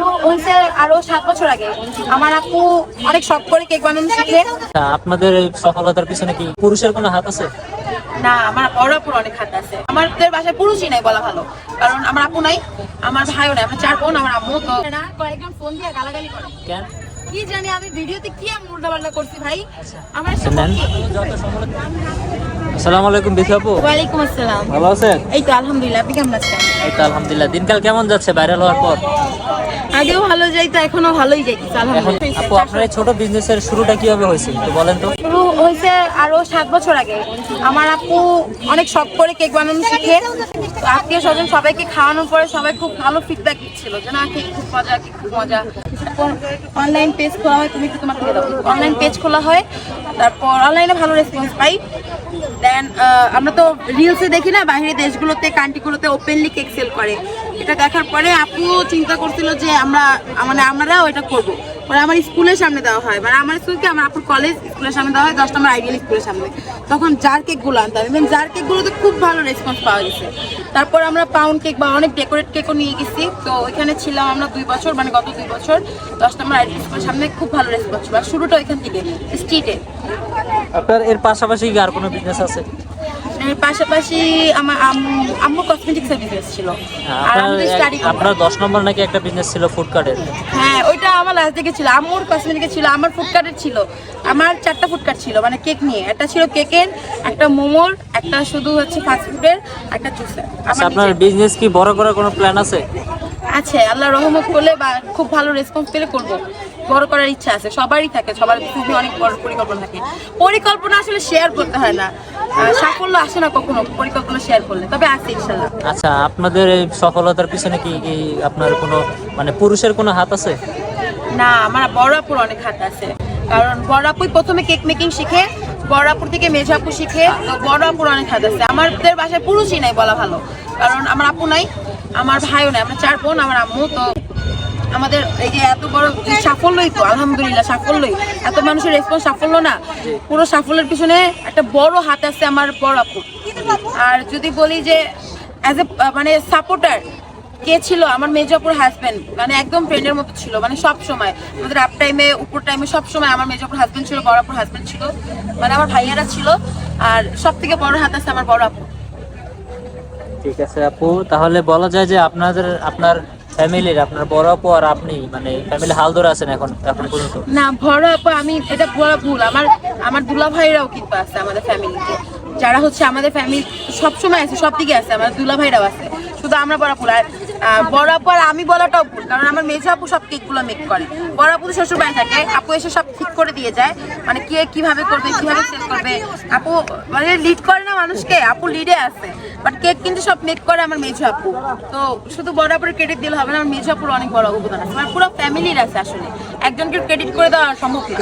হয়েছে আরও সাত বছর আগে। আমার আপু অনেক শখ করে কেক বানানো শিখে। আপনাদের সফলতার পিছনে কি পুরুষের কোনো হাত আছে? না আমার বড় আপুর অনেক হাত আছে। আমাদের বাসায় পুরুষই নাই বলা ভালো। কারণ আমার আপু নাই আমার ভাইও নাই আমার চার বোন আমার আম্মু তো। না কয়েকজন ফোন দিয়ে গালাগালি করে। কেন? কি জানি আমি ভিডিওতে কি আমি উল্টাপাল্টা করছি ভাই? আমার আচ্ছা, আসসালামু আলাইকুম বিথি আপু। ওয়ালাইকুম আসসালাম। ভালো আছেন? এই তো আলহামদুলিল্লাহ আপনি কেমন আছেন? এই তো আলহামদুলিল্লাহ। দিনকাল কেমন যাচ্ছে ভাইরাল হওয়ার পর? আগেও ভালো যাইতো এখনও ভালোই এখন আলহামদুলিল্লাহ। আপু আপনার ছোট বিজনেসের শুরুটা কীভাবে হয়েছে একটু বলেন তো। শুরু হয়েছে আরও সাত বছর আগে। আমার আপু অনেক শখ করে কেক বানানো শিখে। আত্মীয় স্বজন সবাইকে খাওয়ানোর পরে সবাই খুব ভালো ফিডব্যাক দিচ্ছিল যে না কেক খুব মজা কেক খুব মজা। অনলাইন পেজ খোলা হয়, তুমি একটু তোমার দাও। অনলাইন পেজ খোলা হয়, তারপর অনলাইনে ভালো রেসপন্স পাই। দেন আমরা তো রিলসে দেখি না বাইরের দেশগুলোতে কান্ট্রিগুলোতে ওপেনলি কেক সেল করে। এটা দেখার পরে আপু চিন্তা করছিল যে আমরা মানে আমরাও এটা করব। পরে আমার স্কুলের সামনে দেওয়া হয়। মানে আমার স্কুলকে আমার আপুর কলেজ স্কুলের সামনে দেওয়া হয় দশ নম্বর আইডিয়াল স্কুলের সামনে তখন জার কেকগুলো আনতাম এবং জার কেকগুলোতে খুব ভালো রেসপন্স পাওয়া গেছে। তারপর আমরা পাউন্ড কেক বা অনেক ডেকোরেট কেকও নিয়ে গেছি। তো ওইখানে ছিলাম আমরা দুই বছর মানে গত দুই বছর। দশ নম্বর আইডিয়াল স্কুলের সামনে খুব ভালো রেসপন্স আর শুরুটা ওইখান থেকে স্ট্রিটে আপনার এর পাশাপাশি আর কোনো বিজনেস আছে? এর পাশাপাশি আমার আম্মু- কসমেটিক্সের বিজনেস ছিল। আর আপনার আমি স্টাডি আপনার দশ নম্বর নাকি একটা বিজনেস ছিল ফুড কার্টের হ্যাঁ ওইটা আমার লাস্ট দিকে ছিল। আম্মুর কসমেটিকে ছিল আমার ফুডকার্টের ছিল। আমার চারটা ফুডকার্ট ছিল মানে কেক নিয়ে। একটা ছিল কেকের একটা মোমোর একটা শুধু হচ্ছে ফাস্ট ফুডের একটা জুসের আচ্ছা আপনার বিজনেস কি বড় করার কোনো প্ল্যান আছে? আছে আল্লাহ রহমত করলে বা খুব ভালো রেসপন্স পেলে করব। বড় করার ইচ্ছা আছে সবারই থাকে সবার এ অনেক বড় পরিকল্পনা থাকে। পরিকল্পনা আসলে শেয়ার করতে হয় না। সাফল্য আসে না কখনো পরিকল্পনা শেয়ার করলে তবে আছে ইনশাল্লাহ। আচ্ছা আপনাদের এই সফলতার পিছনে কি কি আপনার কোনো মানে পুরুষের কোনো হাত আছে? না আমার বড় আপুর অনেক হাত আছে। কারণ বড় আপুই প্রথমে কেক মেকিং শিখে বড় আপুর থেকে মেঝো আপু শিখে বড় আপুর অনেক হাত আছে। আমাদের বাসায় পুরুষই নাই বলা ভালো। কারণ আমার আপু নাই আমার ভাইও নাই আমরা চার বোন আমার আম্মু তো আমাদের এই যে এত বড় সাফল্যই তো, আলহামদুলিল্লাহ সাফল্যই। এত মানুষের রেসপন্স সাফল্য না। পুরো সাফল্যের পিছনে একটা বড় হাত আছে আমার বড় আপু। আর যদি বলি যে অ্যাজ এ মানে সাপোর্টার কে ছিল? আমার মেজাপুর হাজব্যান্ড মানে একদম ফ্রেন্ডের মতো ছিল মানে সব সময়। আমাদের আপ টাইমে উপর টাইমে সব সময় আমার মেজাপুর হাজব্যান্ড ছিল, বড় আপুর হাজব্যান্ড ছিল। মানে আমার ভাইয়ারা ছিল। আর সব থেকে বড় হাত আছে আমার বড় আপু। ঠিক আছে আপু, তাহলে বলা যায় যে আপনাদের, আপনার ফ্যামিলির আপনার বড় আপু আর আপনি মানে ফ্যামিলি হাল ধরে আছেন এখন এখন পর্যন্ত না, বড় আপু, আমি, এটা বড় ভুল, আমার আমার দুলা ভাইরাও কিন্তু আছে আমাদের ফ্যামিলিতে যারা হচ্ছে আমাদের ফ্যামিলি সবসময় আছে সব দিকে আছে, আমার দুলা ভাইরাও আছে। শুধু আমরা বড় আর বড় আপু আর আমি বলাটাও ভুল, কারণ আমার মেজো আপু সব কেকগুলো মেক করে। বড় আপু তো শ্বশুর বাড়ি থাকে, আপু এসে সব ঠিক করে দিয়ে যায় মানে কে কীভাবে করবে, কীভাবে সেল করবে। আপু মানে লিড করে না মানুষকে, আপু লিডে আছে বাট কেক কিন্তু সব মেক করে আমার মেজো আপু। তো শুধু বড় আপুর ক্রেডিট দিলে হবে না, আমার মেজো আপুর অনেক বড় অবদান আছে। আমার পুরো ফ্যামিলির আছে আসলে, একজনকে ক্রেডিট করে দেওয়া সম্ভব না।